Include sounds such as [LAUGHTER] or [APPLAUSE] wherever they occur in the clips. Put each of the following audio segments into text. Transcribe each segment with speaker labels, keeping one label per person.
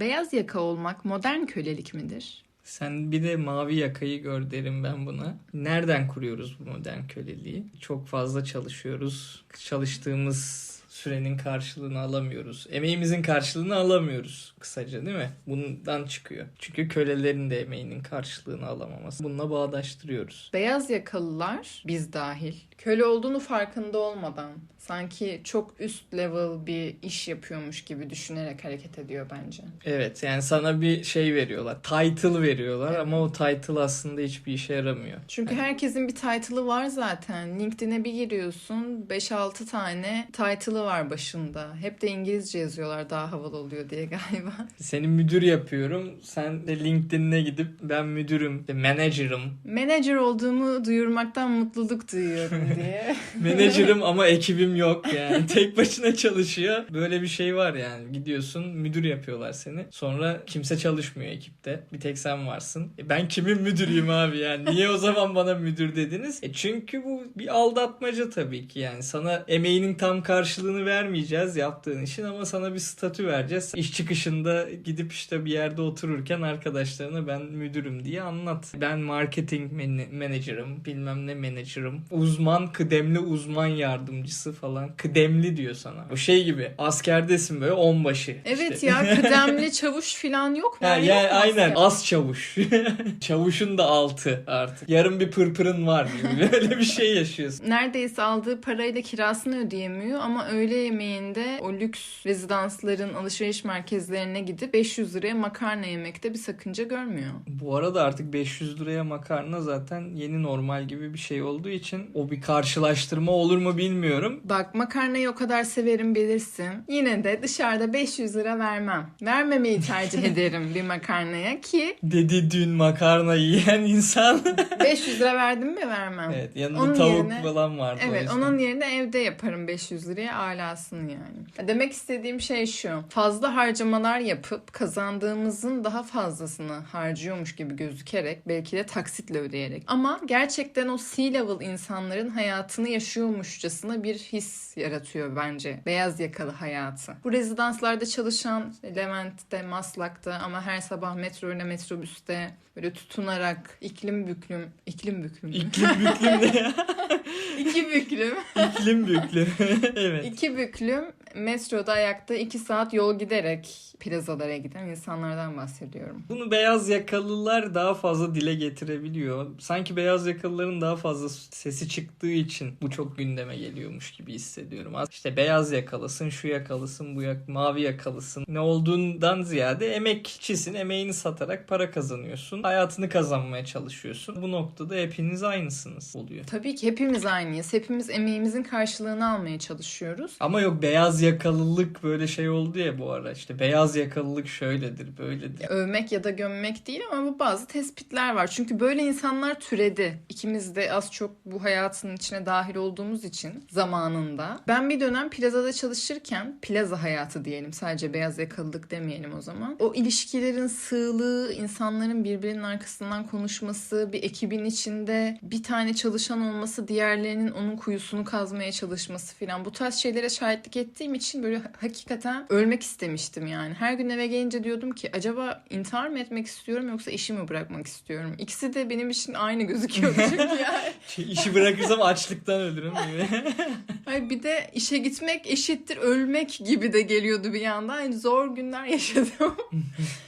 Speaker 1: Beyaz yaka olmak modern kölelik midir?
Speaker 2: Sen bir de mavi yakayı gör derim ben buna. Nereden kuruyoruz bu modern köleliği? Çok fazla çalışıyoruz. Çalıştığımız sürenin karşılığını alamıyoruz. Emeğimizin karşılığını alamıyoruz kısaca değil mi? Bundan çıkıyor. Çünkü kölelerin de emeğinin karşılığını alamaması. Bununla bağdaştırıyoruz.
Speaker 1: Beyaz yakalılar biz dahil köle olduğunu farkında olmadan sanki çok üst level bir iş yapıyormuş gibi düşünerek hareket ediyor bence.
Speaker 2: Evet yani sana bir şey veriyorlar. Title veriyorlar
Speaker 1: Evet.
Speaker 2: ama o title aslında hiçbir işe yaramıyor.
Speaker 1: Çünkü herkesin bir title'ı var zaten. LinkedIn'e bir giriyorsun 5-6 tane title'ı var başında. Hep de İngilizce yazıyorlar daha havalı oluyor diye galiba. [LAUGHS]
Speaker 2: Seni müdür yapıyorum. Sen de LinkedIn'e gidip ben müdürüm, manager'ım.
Speaker 1: Manager olduğumu duyurmaktan mutluluk duyuyorum [LAUGHS] diye. [LAUGHS]
Speaker 2: Manager'ım ama ekibim yok yani. [LAUGHS] Tek başına çalışıyor. Böyle bir şey var yani. Gidiyorsun müdür yapıyorlar seni. Sonra kimse çalışmıyor ekipte. Bir tek sen varsın. E ben kimin müdürüyüm abi yani? Niye o zaman bana müdür dediniz? E çünkü bu bir aldatmaca tabii ki yani. Sana emeğinin tam karşılığını vermeyeceğiz yaptığın işin ama sana bir statü vereceğiz. İş çıkışında gidip işte bir yerde otururken arkadaşlarına ben müdürüm diye anlat. Ben marketing manager'ım, bilmem ne manager'ım. Uzman, kıdemli uzman yardımcısı falan. Kıdemli diyor sana. O şey gibi askerdesin böyle onbaşı.
Speaker 1: Evet
Speaker 2: İşte.
Speaker 1: ya [LAUGHS] kıdemli çavuş falan yok mu?
Speaker 2: Ha,
Speaker 1: Öyle
Speaker 2: yani
Speaker 1: yok
Speaker 2: aynen
Speaker 1: asker?
Speaker 2: az çavuş. [LAUGHS] Çavuşun da altı artık. Yarın bir pırpırın var gibi. [LAUGHS] Böyle bir şey yaşıyorsun.
Speaker 1: Neredeyse aldığı parayla kirasını ödeyemiyor ama öğle yemeğinde o lüks rezidansların alışveriş merkezlerine gidip 500 liraya makarna yemekte bir sakınca görmüyor.
Speaker 2: Bu arada artık 500 liraya makarna zaten yeni normal gibi bir şey olduğu için o bir karşılaştırma olur mu bilmiyorum.
Speaker 1: Bak makarnayı o kadar severim bilirsin. Yine de dışarıda 500 lira vermem. Vermemeyi tercih [LAUGHS] ederim bir makarnaya ki
Speaker 2: Dedi dün makarna yiyen insan. [LAUGHS]
Speaker 1: 500 lira verdim mi vermem.
Speaker 2: evet yanında
Speaker 1: Onun
Speaker 2: tavuk
Speaker 1: yerine-
Speaker 2: falan vardı
Speaker 1: Evet onun yerine evde yaparım 500 liraya alasını yani. Demek istediğim şey şu. Fazla harcamalar yapıp kazandığımızın daha fazlasını harcıyormuş gibi gözükerek belki de taksitle ödeyerek. Ama gerçekten o C-level insanların hayatını yaşıyormuşçasına bir his yaratıyor bence. Beyaz yakalı hayatı. Bu rezidanslarda çalışan Levent'te, Maslak'ta ama her sabah metro ile metrobüste böyle tutunarak iklim büklüm, iklim büklüm.
Speaker 2: İklim büklüm ne ya? [LAUGHS]
Speaker 1: İki büklüm.
Speaker 2: İklim büklüm. [LAUGHS] evet.
Speaker 1: İki büklüm metroda ayakta iki saat yol giderek plazalara giden insanlardan bahsediyorum.
Speaker 2: Bunu beyaz yakalılar daha fazla dile getirebiliyor. Sanki beyaz yakalıların daha fazla sesi çıktığı için bu çok gündeme geliyormuş gibi hissediyorum. İşte beyaz yakalısın, şu yakalısın, bu yak mavi yakalısın. Ne olduğundan ziyade emekçisin, emeğini satarak para kazanıyorsun. Hayatını kazanmaya çalışıyorsun. Bu noktada hepiniz aynısınız oluyor.
Speaker 1: Tabii ki hepimiz aynıyız. Hepimiz emeğimizin karşılığını almaya çalışıyoruz.
Speaker 2: Ama yok beyaz yakalılık böyle şey oldu ya bu ara. İşte beyaz yakalılık şöyledir, böyledir.
Speaker 1: Övmek ya da gömmek değil ama bu bazı tespitler var. Çünkü böyle insanlar türedi. İkimiz de az çok bu hayatın içine dahil olduğumuz için zamanında. Ben bir dönem plazada çalışırken, plaza hayatı diyelim sadece beyaz yakalılık demeyelim o zaman. O ilişkilerin sığlığı, insanların birbirinin arkasından konuşması, bir ekibin içinde bir tane çalışan olması, diğerlerinin onun kuyusunu kazmaya çalışması filan. Bu tarz şeylere şahitlik ettiğim için böyle hakikaten ölmek istemiştim yani. Her gün eve gelince diyordum ki acaba intihar mı etmek istiyorum yoksa işimi bırakmak istiyorum. İkisi de benim için aynı gözüküyordu çünkü [LAUGHS] yani.
Speaker 2: İşi bırakırsam açlıktan ölürüm gibi. [LAUGHS]
Speaker 1: Hayır bir de işe gitmek eşittir ölmek gibi de geliyordu bir yandan. Yani zor günler [LAUGHS] yaşadım.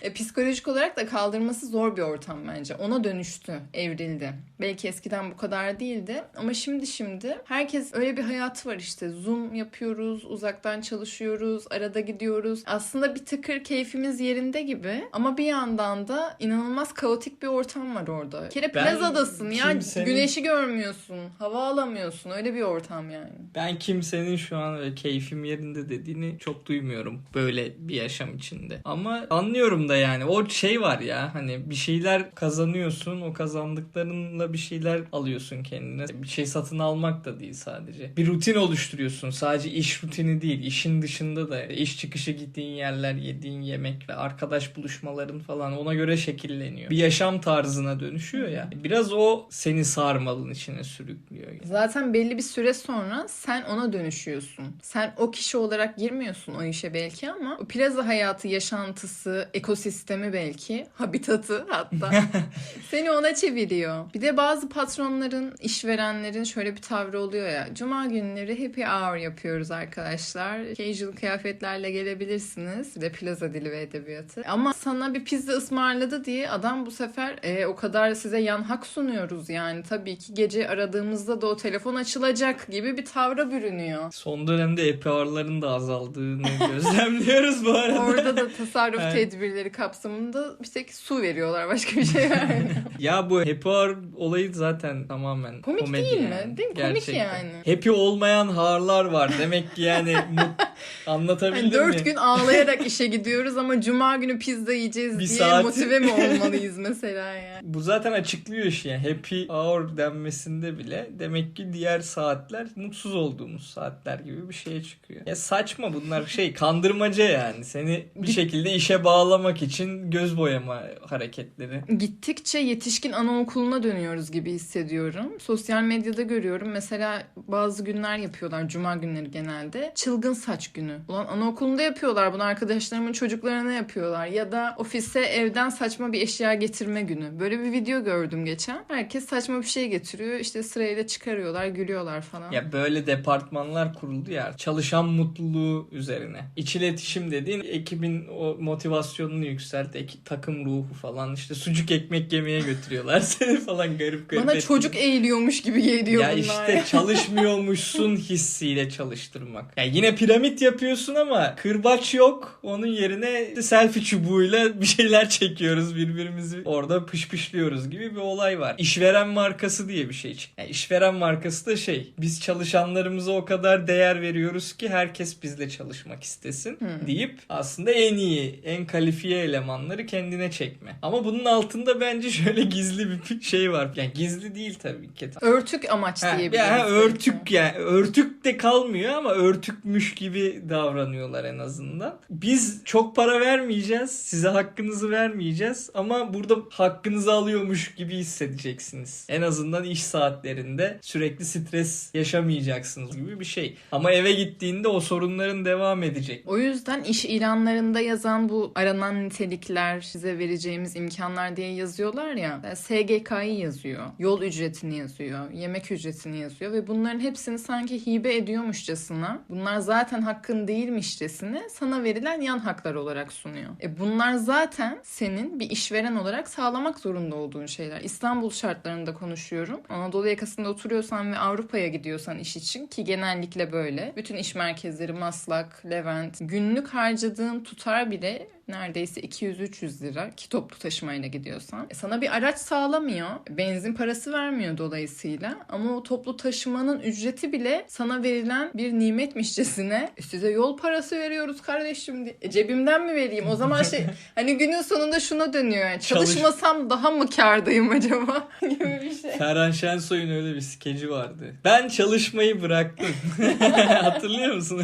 Speaker 1: e, psikolojik olarak da kaldırması zor bir ortam bence. Ona dönüştü, evrildi. Belki eskiden bu kadar değildi ama şimdi şimdi herkes öyle bir hayatı var işte. Zoom yapıyoruz, uzaktan çalışıyoruz, arada gidiyoruz. Aslında bir tıkır keyfimiz yerinde gibi ama bir yandan da inanılmaz kaotik bir ortam var orada. Kere plazadasın ya güneşi görmüyorsun, hava alamıyorsun. Öyle bir ortam yani.
Speaker 2: Ben kimsenin şu an keyfim yerinde dediğini çok duymuyorum böyle bir yaşam içinde. Ama anlıyorum da yani o şey var ya hani bir şeyler kazanıyorsun o kazandıklarınla bir şeyler alıyorsun kendine. Bir şey satın almak da değil sadece. Bir rutin oluşturuyorsun sadece iş rutini değil işin dışında da iş çıkışı gittiğin yerler yediğin yemekler arkadaş buluşmaların falan ona göre şekilleniyor. Bir yaşam tarzına dönüşüyor ya. Biraz o seni sarmalın içine sürüklüyor Yani.
Speaker 1: Zaten belli bir süre sonra sen ona dönüşüyorsun. Sen o kişi olarak girmiyorsun o işe belki ama o plaza hayatı, yaşantısı, ekosistemi belki, habitatı hatta [LAUGHS] seni ona çeviriyor. Bir de bazı patronların, işverenlerin şöyle bir tavrı oluyor ya. Cuma günleri happy hour yapıyoruz arkadaşlar. Casual kıyafetlerle gelebilirsiniz. Bir de plaza dili ve edebiyatı. Ama sana bir pizza ısmarladı diye adam bu sefer "E, o kadar size yan hak sunuyoruz yani. Tabii ki gece aradığımızda da o telefon açılacak gibi bir tavra bürünüyor.
Speaker 2: Son dönemde EPR'ların da azaldığını [LAUGHS] gözlemliyoruz bu arada.
Speaker 1: Orada da tasarruf
Speaker 2: Evet.
Speaker 1: tedbirleri kapsamında bir tek su veriyorlar. Başka bir şey vermiyor. [LAUGHS]
Speaker 2: Ya bu hour olayı zaten tamamen
Speaker 1: Komik
Speaker 2: komedi
Speaker 1: değil mi?
Speaker 2: yani.
Speaker 1: Değil mi? Komik yani.
Speaker 2: Happy olmayan harlar var. Demek ki yani mut- [LAUGHS] anlatabildim
Speaker 1: Hani dört
Speaker 2: mi?
Speaker 1: gün ağlayarak işe gidiyoruz ama cuma günü pizza yiyeceğiz
Speaker 2: Bir
Speaker 1: diye
Speaker 2: saat-
Speaker 1: motive mi [LAUGHS] olmalıyız mesela yani?
Speaker 2: Bu zaten açıklıyor işi yani. Happy hour denmesinde bile demek ki diğer saatler mutsuz olduğumuz saatler gibi bir şeye çıkıyor. Ya saçma bunlar şey [LAUGHS] kandırmaca yani. Seni bir şekilde işe bağlamak için göz boyama hareketleri.
Speaker 1: Gittikçe yetişkin anaokuluna dönüyoruz gibi hissediyorum. Sosyal medyada görüyorum. Mesela bazı günler yapıyorlar. Cuma günleri genelde. Çılgın saç günü. Ulan anaokulunda yapıyorlar. Bunu arkadaşlarımın çocuklarına yapıyorlar. Ya da ofise evden saçma bir eşya getirme günü. Böyle bir video gördüm geçen. Herkes saçma bir şey getiriyor. İşte sırayla çıkarıyorlar, gülüyorlar falan.
Speaker 2: Ya böyle departmanlar kuruldu ya çalışan mutluluğu üzerine. İç iletişim dediğin ekibin o motivasyonunu yükselt, ek- takım ruhu falan işte sucuk ekmek yemeye götürüyorlar [LAUGHS] seni falan garip garip.
Speaker 1: Bana çocuk eğiliyormuş gibi geliyor
Speaker 2: ya
Speaker 1: bunlar.
Speaker 2: işte [LAUGHS] çalışmıyormuşsun hissiyle çalıştırmak. Ya yine piramit yapıyorsun ama kırbaç yok. Onun yerine selfie çubuğuyla bir şeyler çekiyoruz birbirimizi orada pışpışlıyoruz gibi bir olay var. İşveren markası diye bir şey. Yani işveren markası da şey biz çalışanlarımıza o kadar değer veriyoruz ki herkes bizle çalışmak istesin
Speaker 1: Hmm.
Speaker 2: deyip aslında en iyi, en kalifiye elemanları kendine çekme. Ama bunun altında bence [LAUGHS] şöyle gizli bir şey var. Yani gizli değil tabii ki.
Speaker 1: Örtük amaç diyebiliriz.
Speaker 2: ya, ha, örtük yani örtük de kalmıyor ama örtükmüş gibi davranıyorlar en azından. Biz çok para vermeyeceğiz. Size hakkınızı vermeyeceğiz ama burada hakkınızı alıyormuş gibi hissedeceksiniz. En azından iş saatlerinde sürekli stres yaşamayacaksınız gibi bir şey. Ama eve gittiğinde o sorunların devam edecek.
Speaker 1: O yüzden iş ilanlarında yazan bu aranan nitelikler, size vereceğimiz imkanlar diye yazıyorlar ya. Yani SGK'yı yazıyor, yol ücretini yazıyor, yemek ücretini yazıyor ve bunların hepsini sanki hibe ediyormuşçasına, bunlar zaten hakkın değilmişçesine sana verilen yan haklar olarak sunuyor. E bunlar zaten senin bir işveren olarak sağlamak zorunda olduğun şeyler. İstanbul şartlarında konuşuyorum. Anadolu yakasında oturuyorsan ve Avrupa'ya gidiyorsan iş için ki genellikle böyle. Bütün iş merkezleri Maslak, Levent günlük harcadığın tutar bile neredeyse 200-300 lira ki toplu taşımayla gidiyorsan. E sana bir araç sağlamıyor. Benzin parası vermiyor dolayısıyla. Ama o toplu taşımanın ücreti bile sana verilen bir nimetmişçesine "E size yol parası veriyoruz kardeşim diye. E cebimden mi vereyim? O zaman şey [LAUGHS] hani günün sonunda şuna dönüyor. Yani
Speaker 2: Çalış-
Speaker 1: çalışmasam daha mı kârdayım acaba [LAUGHS] gibi bir şey.
Speaker 2: Ferhan Şensoy'un öyle bir skeci vardı. Ben çalışmayı bıraktım. [LAUGHS] Hatırlıyor musun?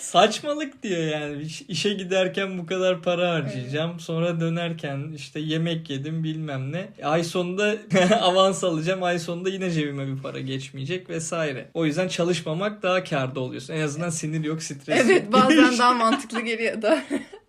Speaker 2: Saçmalık diyor yani. İş- İşe giderken bu kadar para harcayacağım. Sonra dönerken işte yemek yedim bilmem ne. Ay sonunda [LAUGHS] avans alacağım. Ay sonunda yine cebime bir para geçmeyecek vesaire. O yüzden çalışmamak daha karda oluyorsun. En azından sinir yok, stres yok.
Speaker 1: Evet bazen [LAUGHS] daha mantıklı geliyor da.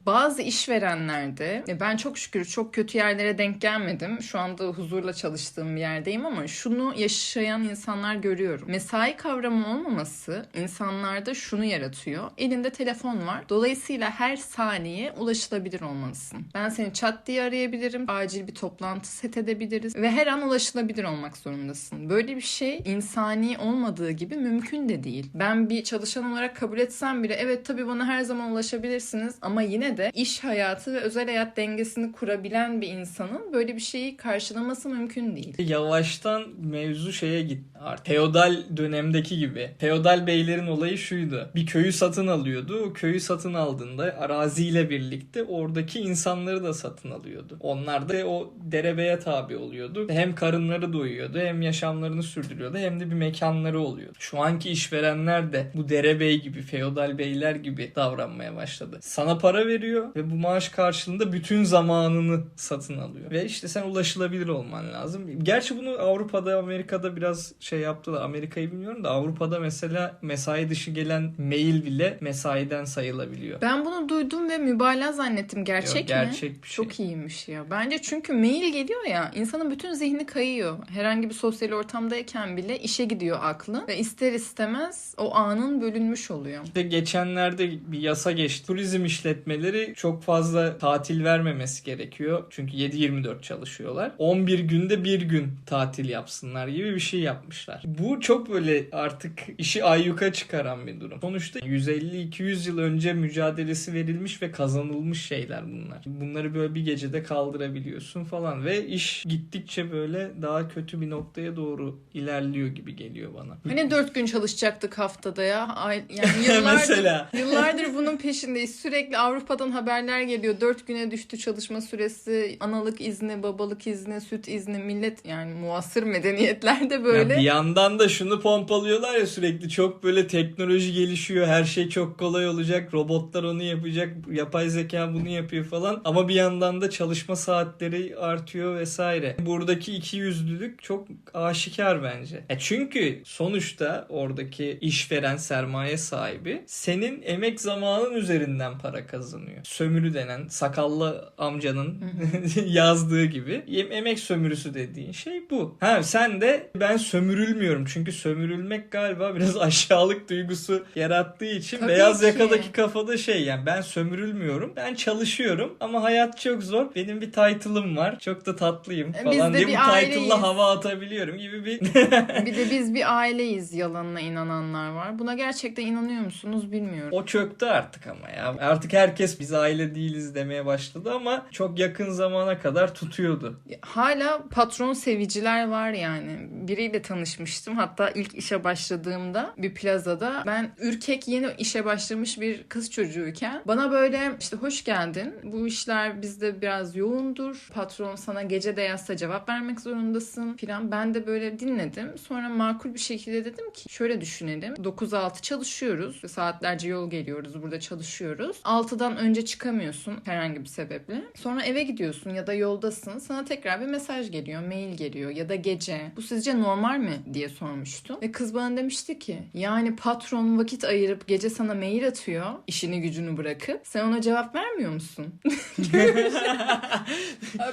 Speaker 1: Bazı işverenlerde e, ben çok şükür çok kötü yerlere denk gelmedim. Şu anda huzurla çalıştığım bir yerdeyim ama şunu yaşayan insanlar görüyorum. Mesai kavramı olmaması insanlarda şunu yaratıyor. Elinde telefon var. Dolayısıyla her saniye ulaşılabilir olmalısın. Ben seni çat diye arayabilirim. Acil bir toplantı set edebiliriz ve her an ulaşılabilir olmak zorundasın. Böyle bir şey insani olmadığı gibi mümkün de değil. Ben bir çalışan olarak kabul etsem bile evet tabii bana her zaman ulaşabilirsiniz ama yine de iş hayatı ve özel hayat dengesini kurabilen bir insanın böyle bir şeyi karşılaması mümkün değil.
Speaker 2: Yavaştan mevzu şeye gitti. Artık Feodal dönemdeki gibi. Feodal beylerin olayı şuydu. Bir köyü satın alıyordu. O köyü satın aldığında araziyle birlikte oradaki insanları da satın alıyordu. Onlar da o derebeye tabi oluyordu. Hem karınları doyuyordu hem yaşamlarını sürdürüyordu hem de bir mekanları oluyordu. Şu anki işverenler de bu derebey gibi, feodal beyler gibi davranmaya başladı. Sana para veriyor veriyor ve bu maaş karşılığında bütün zamanını satın alıyor. Ve işte sen ulaşılabilir olman lazım. Gerçi bunu Avrupa'da, Amerika'da biraz şey yaptılar. Amerika'yı bilmiyorum da Avrupa'da mesela mesai dışı gelen mail bile mesaiden sayılabiliyor.
Speaker 1: Ben bunu duydum ve mübalağa zannettim. Gerçek
Speaker 2: Yok,
Speaker 1: mi?
Speaker 2: gerçek bir şey.
Speaker 1: Çok iyiymiş ya. Bence çünkü mail geliyor ya insanın bütün zihni kayıyor. Herhangi bir sosyal ortamdayken bile işe gidiyor aklı ve ister istemez o anın bölünmüş oluyor.
Speaker 2: İşte geçenlerde bir yasa geçti. Turizm işletmeleri çok fazla tatil vermemesi gerekiyor. Çünkü 7-24 çalışıyorlar. 11 günde bir gün tatil yapsınlar gibi bir şey yapmışlar. Bu çok böyle artık işi ayyuka çıkaran bir durum. Sonuçta 150-200 yıl önce mücadelesi verilmiş ve kazanılmış şeyler bunlar. Bunları böyle bir gecede kaldırabiliyorsun falan ve iş gittikçe böyle daha kötü bir noktaya doğru ilerliyor gibi geliyor bana.
Speaker 1: Hani dört gün çalışacaktık haftada ya. Ay- Yani [LAUGHS] yıllardır,
Speaker 2: Mesela.
Speaker 1: yıllardır bunun peşindeyiz. Sürekli Avrupa'dan haberler geliyor. Dört güne düştü çalışma süresi. Analık izni, babalık izni, süt izni. Millet yani muasır medeniyetlerde
Speaker 2: Ya
Speaker 1: böyle.
Speaker 2: bir yandan da şunu pompalıyorlar ya sürekli çok böyle teknoloji gelişiyor. Her şey çok kolay olacak. Robotlar onu yapacak. Yapay zeka bunu yapıyor falan. Ama bir yandan da çalışma saatleri artıyor vesaire. Buradaki iki yüzlülük çok aşikar bence. Ya çünkü sonuçta oradaki işveren sermaye sahibi senin emek zamanın üzerinden para kazanıyor. Sömürü denen sakallı amcanın [LAUGHS] yazdığı gibi Em- emek sömürüsü dediğin şey bu. Ha sen de ben sömürülmüyorum çünkü sömürülmek galiba biraz [LAUGHS] aşağılık duygusu yarattığı için
Speaker 1: Tabii
Speaker 2: beyaz
Speaker 1: ki.
Speaker 2: yakadaki kafada şey yani ben sömürülmüyorum. Ben çalışıyorum ama hayat çok zor. Benim bir title'ım var. Çok da tatlıyım
Speaker 1: E,
Speaker 2: falan diye
Speaker 1: bir
Speaker 2: bu title'la hava atabiliyorum gibi bir [LAUGHS]
Speaker 1: Bir de biz bir aileyiz yalanına inananlar var. Buna gerçekten inanıyor musunuz bilmiyorum.
Speaker 2: O çöktü artık ama ya. Artık herkes biz aile değiliz demeye başladı ama çok yakın zamana kadar tutuyordu.
Speaker 1: Hala patron seviciler var yani. Biriyle tanışmıştım. Hatta ilk işe başladığımda bir plazada ben ürkek yeni işe başlamış bir kız çocuğuyken bana böyle işte hoş geldin. Bu işler bizde biraz yoğundur. Patron sana gece de yazsa cevap vermek zorundasın filan. Ben de böyle dinledim. Sonra makul bir şekilde dedim ki şöyle düşünelim. 9-6 çalışıyoruz. Saatlerce yol geliyoruz. Burada çalışıyoruz. 6'dan önce çıkamıyorsun herhangi bir sebeple. Sonra eve gidiyorsun ya da yoldasın. Sana tekrar bir mesaj geliyor, mail geliyor ya da gece. Bu sizce normal mi diye sormuştum. Ve kız bana demişti ki yani patron vakit ayırıp gece sana mail atıyor işini gücünü bırakıp sen ona cevap vermiyor musun? [LAUGHS]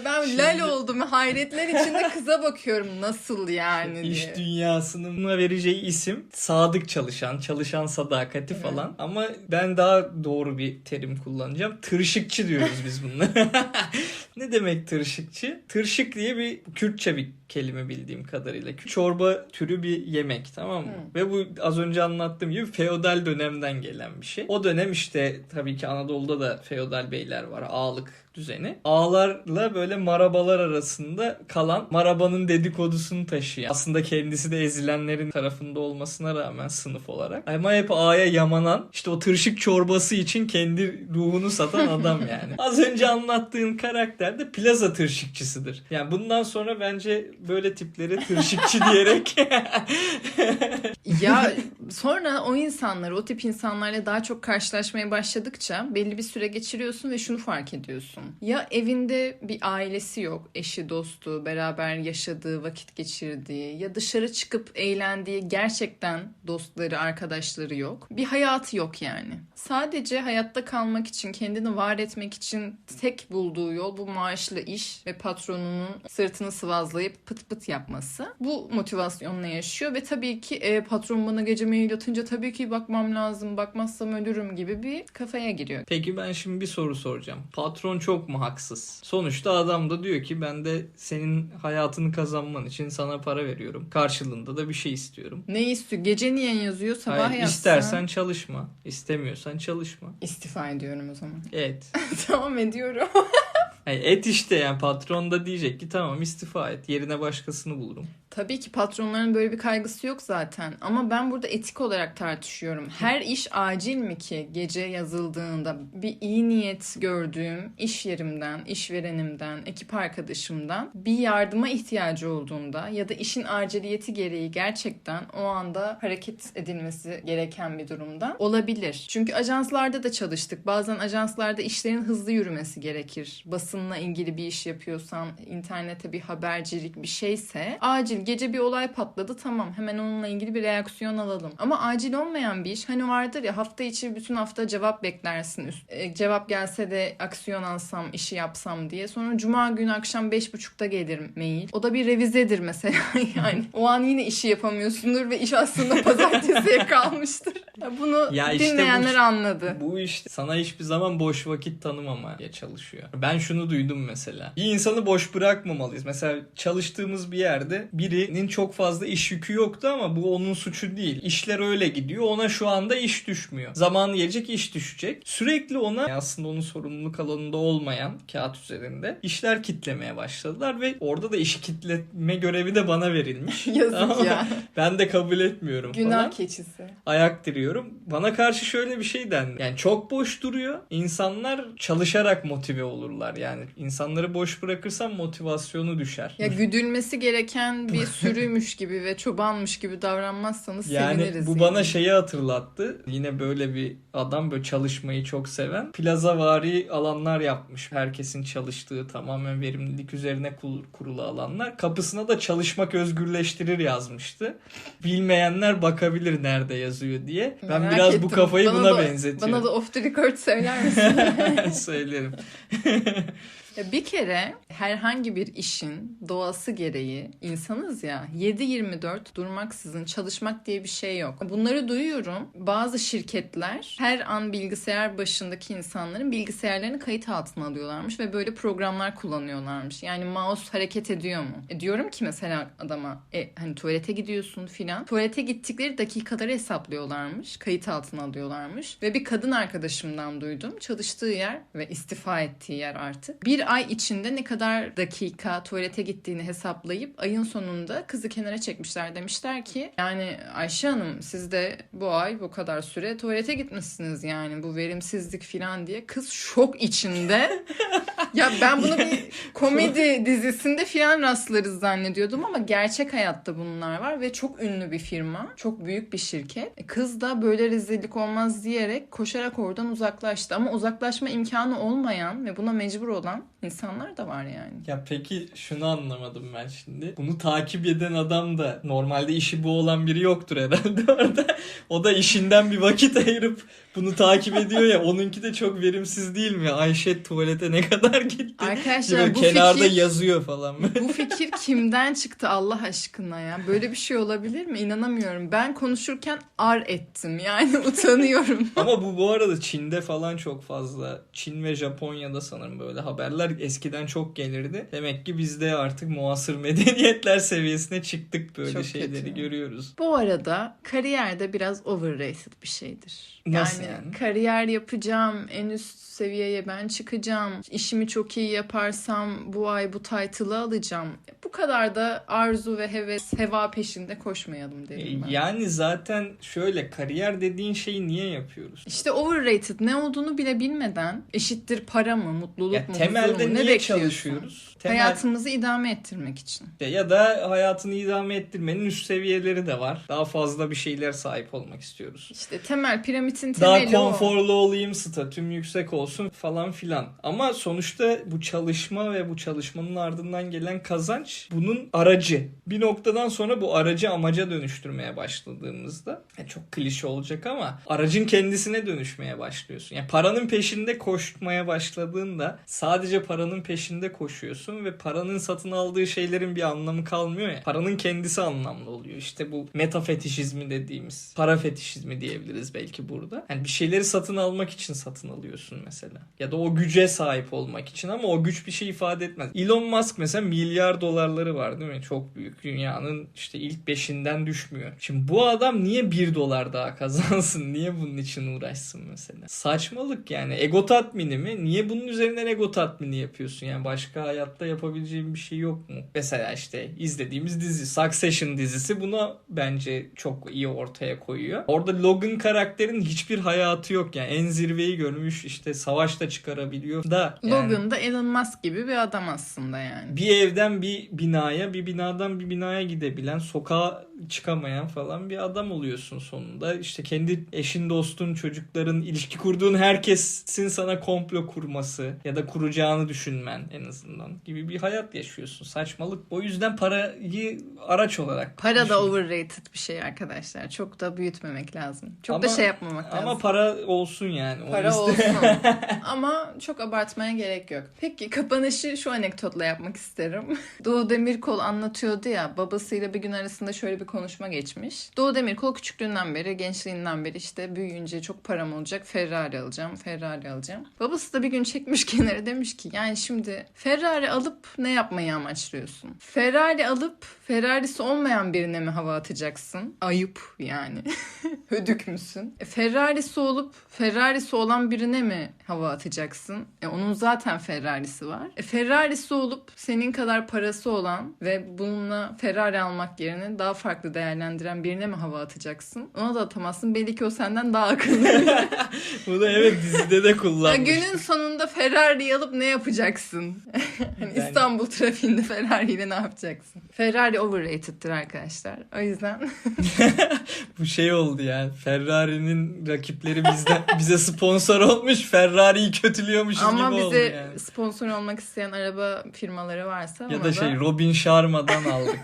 Speaker 1: Ben lal oldum. Hayretler içinde kıza bakıyorum nasıl yani diye.
Speaker 2: İş dünyasının vereceği isim sadık çalışan, çalışan sadakati
Speaker 1: Evet.
Speaker 2: falan. Ama ben daha doğru bir terim kullanacağım. Tırşıkçı diyoruz biz bunlara. [LAUGHS] ne demek tırşıkçı? Tırşık diye bir Kürtçe bir kelime bildiğim kadarıyla. Çorba türü bir yemek tamam mı?
Speaker 1: Hı.
Speaker 2: Ve bu az önce anlattığım gibi feodal dönemden gelen bir şey. O dönem işte tabii ki Anadolu'da da feodal beyler var. Ağalık düzeni. Ağalarla böyle marabalar arasında kalan marabanın dedikodusunu taşıyan. Aslında kendisi de ezilenlerin tarafında olmasına rağmen sınıf olarak. Ama hep ağaya yamanan işte o tırşık çorbası için kendi ruhunu satan adam yani. [LAUGHS] Az önce anlattığın karakter de plaza tırşıkçısıdır. Yani bundan sonra bence böyle tiplere tırşıkçı [LAUGHS] diyerek
Speaker 1: Ya sonra o insanları, o tip insanlarla daha çok karşılaşmaya başladıkça belli bir süre geçiriyorsun ve şunu fark ediyorsun. Ya evinde bir ailesi yok, eşi, dostu, beraber yaşadığı, vakit geçirdiği ya dışarı çıkıp eğlendiği gerçekten dostları, arkadaşları yok. Bir hayatı yok yani. Sadece hayatta kalmak için, kendini var etmek için tek bulduğu yol bu maaşlı iş ve patronunun sırtını sıvazlayıp pıt pıt yapması. Bu motivasyonla yaşıyor ve tabii ki e, patron bana gece mail atınca tabii ki bakmam lazım, bakmazsam ölürüm gibi bir kafaya giriyor.
Speaker 2: Peki ben şimdi bir soru soracağım. Patron çok mu haksız? Sonuçta adam da diyor ki ben de senin hayatını kazanman için sana para veriyorum. Karşılığında da bir şey istiyorum.
Speaker 1: Ne istiyor? Gece niye yazıyor? Sabah
Speaker 2: Hayır,
Speaker 1: yazsa.
Speaker 2: istersen çalışma. istemiyorsan çalışma.
Speaker 1: istifa ediyorum o zaman.
Speaker 2: Et. [LAUGHS]
Speaker 1: tamam ediyorum. [LAUGHS]
Speaker 2: Et işte yani patron da diyecek ki tamam istifa et. Yerine başkasını bulurum.
Speaker 1: Tabii ki patronların böyle bir kaygısı yok zaten. Ama ben burada etik olarak tartışıyorum. Her iş acil mi ki gece yazıldığında bir iyi niyet gördüğüm iş yerimden, işverenimden, ekip arkadaşımdan bir yardıma ihtiyacı olduğunda ya da işin aciliyeti gereği gerçekten o anda hareket edilmesi gereken bir durumda olabilir. Çünkü ajanslarda da çalıştık. Bazen ajanslarda işlerin hızlı yürümesi gerekir. Basınla ilgili bir iş yapıyorsan, internete bir habercilik bir şeyse acil gece bir olay patladı tamam hemen onunla ilgili bir reaksiyon alalım. Ama acil olmayan bir iş hani vardır ya hafta içi bütün hafta cevap beklersin. Üst- e, cevap gelse de aksiyon alsam, işi yapsam diye. Sonra cuma günü akşam 5.30'da gelir mail. O da bir revizedir mesela [LAUGHS] yani. O an yine işi yapamıyorsundur ve iş aslında [LAUGHS] pazartesiye kalmıştır. Bunu
Speaker 2: Ya işte bu-
Speaker 1: dinleyenler anladı.
Speaker 2: Bu işte sana hiçbir zaman boş vakit tanımamaya çalışıyor. Ben şunu duydum mesela. Bir insanı boş bırakmamalıyız. Mesela çalıştığımız bir yerde birinin çok fazla iş yükü yoktu ama bu onun suçu değil. İşler öyle gidiyor. Ona şu anda iş düşmüyor. Zamanı gelecek iş düşecek. Sürekli ona aslında onun sorumluluk alanında olmayan kağıt üzerinde işler kitlemeye başladılar ve orada da işi kitleme görevi de bana verilmiş. [LAUGHS]
Speaker 1: Yazık
Speaker 2: Ama
Speaker 1: ya.
Speaker 2: Ben de kabul etmiyorum
Speaker 1: Günah
Speaker 2: falan
Speaker 1: keçisi.
Speaker 2: ayak diriyorum. Bana karşı şöyle bir şey dendi. Yani çok boş duruyor. İnsanlar çalışarak motive olurlar. Yani insanları boş bırakırsan motivasyonu düşer.
Speaker 1: Ya güdülmesi gereken bir [LAUGHS] [LAUGHS] sürüymüş gibi ve çobanmış gibi davranmazsanız
Speaker 2: yani
Speaker 1: seviniriz.
Speaker 2: bu bana şeyi hatırlattı. Yine böyle bir adam böyle çalışmayı çok seven. Plazavari alanlar yapmış. Herkesin çalıştığı tamamen verimlilik üzerine kur- kurulu alanlar. Kapısına da çalışmak özgürleştirir yazmıştı. Bilmeyenler bakabilir nerede yazıyor diye. Ben
Speaker 1: Merak
Speaker 2: biraz bu
Speaker 1: ettim.
Speaker 2: kafayı
Speaker 1: Bana
Speaker 2: buna
Speaker 1: da-
Speaker 2: benzetiyorum.
Speaker 1: Bana da off the record söyler misin? [LAUGHS]
Speaker 2: Söylerim. [LAUGHS]
Speaker 1: Ya bir kere herhangi bir işin doğası gereği insanız ya 7-24 durmaksızın çalışmak diye bir şey yok. Bunları duyuyorum. Bazı şirketler her an bilgisayar başındaki insanların bilgisayarlarını kayıt altına alıyorlarmış ve böyle programlar kullanıyorlarmış. Yani mouse hareket ediyor mu? E diyorum ki mesela adama e, hani tuvalete gidiyorsun filan. Tuvalete gittikleri dakikaları hesaplıyorlarmış. Kayıt altına alıyorlarmış. Ve bir kadın arkadaşımdan duydum. Çalıştığı yer ve istifa ettiği yer artık. Bir ay içinde ne kadar dakika tuvalete gittiğini hesaplayıp ayın sonunda kızı kenara çekmişler. Demişler ki yani Ayşe Hanım siz de bu ay bu kadar süre tuvalete gitmişsiniz yani bu verimsizlik filan diye. Kız şok içinde. ya ben bunu bir [LAUGHS] komedi dizisinde filan rastlarız zannediyordum ama gerçek hayatta bunlar var ve çok ünlü bir firma. Çok büyük bir şirket. E, Kız da böyle rezillik olmaz diyerek koşarak oradan uzaklaştı. Ama uzaklaşma imkanı olmayan ve buna mecbur olan insanlar da var yani.
Speaker 2: Ya peki şunu anlamadım ben şimdi. Bunu takip eden adam da normalde işi bu olan biri yoktur herhalde [LAUGHS] orada. O da işinden bir vakit ayırıp bunu takip ediyor ya. Onunki de çok verimsiz değil mi? Ayşe tuvalete ne kadar gitti?
Speaker 1: Arkadaşlar bu
Speaker 2: kenarda
Speaker 1: fikir
Speaker 2: yazıyor falan.
Speaker 1: bu fikir kimden çıktı Allah aşkına ya? Böyle bir şey olabilir mi? İnanamıyorum. Ben konuşurken ar ettim. Yani [LAUGHS] utanıyorum.
Speaker 2: Ama bu bu arada Çin'de falan çok fazla. Çin ve Japonya'da sanırım böyle haberler eskiden çok gelirdi. Demek ki biz de artık muasır medeniyetler seviyesine çıktık böyle
Speaker 1: Çok
Speaker 2: şeyleri
Speaker 1: kötü.
Speaker 2: görüyoruz.
Speaker 1: Bu arada kariyer de biraz overrated bir şeydir.
Speaker 2: Nasıl
Speaker 1: yani,
Speaker 2: yani?
Speaker 1: kariyer yapacağım, en üst seviyeye ben çıkacağım, işimi çok iyi yaparsam bu ay bu title'ı alacağım. Bu kadar da arzu ve heves, heva peşinde koşmayalım derim ben.
Speaker 2: Yani zaten şöyle kariyer dediğin şeyi niye yapıyoruz?
Speaker 1: İşte overrated ne olduğunu bile bilmeden eşittir para mı, mutluluk
Speaker 2: Ya
Speaker 1: mu,
Speaker 2: temelde
Speaker 1: mu ne
Speaker 2: niye
Speaker 1: bekliyorsun?
Speaker 2: çalışıyoruz? Temel,
Speaker 1: Hayatımızı idame ettirmek için.
Speaker 2: ya da hayatını idame ettirmenin üst seviyeleri de var. Daha fazla bir şeyler sahip olmak istiyoruz.
Speaker 1: İşte temel piramidin
Speaker 2: Daha
Speaker 1: temeli o.
Speaker 2: konforlu olayım, statüm yüksek olsun falan filan. Ama sonuçta bu çalışma ve bu çalışmanın ardından gelen kazanç bunun aracı. Bir noktadan sonra bu aracı amaca dönüştürmeye başladığımızda ya çok klişe olacak ama aracın kendisine dönüşmeye başlıyorsun. Yani paranın peşinde koşmaya başladığında sadece paranın peşinde koşuyorsun ve paranın satın aldığı şeylerin bir anlamı kalmıyor ya. Paranın kendisi anlamlı oluyor. İşte bu meta fetişizmi dediğimiz para fetişizmi diyebiliriz belki burada. Yani bir şeyleri satın almak için satın alıyorsun mesela. Ya da o güce sahip olmak için ama o güç bir şey ifade etmez. Elon Musk mesela milyar dolarları var değil mi? Çok büyük. Dünyanın işte ilk beşinden düşmüyor. Şimdi bu adam niye bir dolar daha kazansın? [LAUGHS] Niye bunun için uğraşsın mesela? Saçmalık yani. Ego tatmini mi? Niye bunun üzerinden ego tatmini yapıyorsun? Yani başka hayatta yapabileceğin bir şey yok mu? Mesela işte izlediğimiz dizi Succession dizisi buna bence çok iyi ortaya koyuyor. Orada Logan karakterinin hiçbir hayatı yok yani. En zirveyi görmüş işte savaş da çıkarabiliyor da. yani-
Speaker 1: Logan da Elon Musk gibi bir adam aslında yani.
Speaker 2: bir evden bir binaya, bir binadan bir binaya gidebilen, sokağa çıkamayan falan bir adam oluyorsun sonunda. İşte kendi eşin, dostun, çocukların, ilişki kurduğun herkesin sana komplo kurması ya da kuracağını düşünmen en azından gibi bir hayat yaşıyorsun. Saçmalık. O yüzden parayı araç olarak
Speaker 1: Para da
Speaker 2: düşün.
Speaker 1: overrated bir şey arkadaşlar. Çok da büyütmemek lazım. Çok da
Speaker 2: Ama-
Speaker 1: şey yapmamak lazım.
Speaker 2: Ama para olsun yani. O
Speaker 1: Para
Speaker 2: liste-
Speaker 1: olsun. [LAUGHS] Ama çok abartmaya gerek yok. Peki kapanışı şu anekdotla yapmak isterim. [LAUGHS] Doğu Demirkol anlatıyordu ya babasıyla bir gün arasında şöyle bir konuşma geçmiş. Doğu Demirkol küçüklüğünden beri, gençliğinden beri işte büyüyünce çok param olacak Ferrari alacağım, Ferrari alacağım. Babası da bir gün çekmiş [LAUGHS] kenara demiş ki yani şimdi Ferrari alıp ne yapmayı amaçlıyorsun? Ferrari alıp Ferrari'si olmayan birine mi hava atacaksın? Ayıp yani. [LAUGHS] Hödük müsün? E, Ferrari'si olup Ferrari'si olan birine mi hava atacaksın? E, onun zaten Ferrari'si var. E, Ferrari'si olup senin kadar parası olan ve bununla Ferrari almak yerine daha farklı değerlendiren birine mi hava atacaksın? Ona da atamazsın. Belli ki o senden daha akıllı. [LAUGHS]
Speaker 2: Bu da evet dizide de
Speaker 1: Ya
Speaker 2: kullanmış.
Speaker 1: günün sonunda Ferrari alıp ne yapacaksın? [LAUGHS] hani
Speaker 2: Yani-
Speaker 1: İstanbul trafiğinde Ferrari ile ne yapacaksın? Ferrari overrated'tir arkadaşlar. O yüzden [LAUGHS]
Speaker 2: Bu şey oldu yani. Ferrari'nin rakipleri bizden bize sponsor olmuş. Ferrari'yi kötülüyormuşuz
Speaker 1: ama
Speaker 2: gibi oldu
Speaker 1: bize
Speaker 2: yani.
Speaker 1: sponsor olmak isteyen araba firmaları varsa
Speaker 2: Ya
Speaker 1: ona
Speaker 2: da şey Robin Sharma'dan aldık.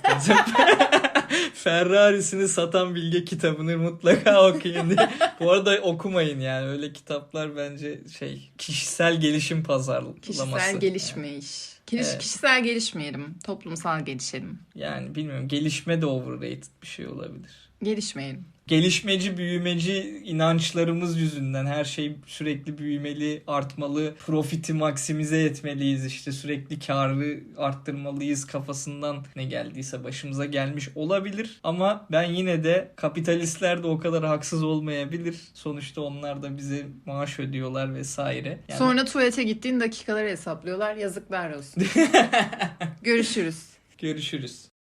Speaker 2: Ferrari'sini satan bilge kitabını mutlaka [LAUGHS] okuyun diye. Bu arada okumayın yani. Öyle kitaplar bence şey kişisel gelişim pazarlaması.
Speaker 1: kişisel gelişme iş. Kiliş,
Speaker 2: Evet.
Speaker 1: Kişisel gelişmeyelim. Toplumsal gelişelim.
Speaker 2: Yani bilmiyorum gelişme de overrated bir şey olabilir.
Speaker 1: Gelişmeyelim.
Speaker 2: Gelişmeci, büyümeci inançlarımız yüzünden her şey sürekli büyümeli, artmalı, profiti maksimize etmeliyiz, işte sürekli karı arttırmalıyız kafasından ne geldiyse başımıza gelmiş olabilir. Ama ben yine de kapitalistler de o kadar haksız olmayabilir. Sonuçta onlar da bize maaş ödüyorlar vesaire. Yani
Speaker 1: Sonra tuvalete gittiğin dakikaları hesaplıyorlar. Yazıklar olsun. [LAUGHS] Görüşürüz.
Speaker 2: görüşürüz.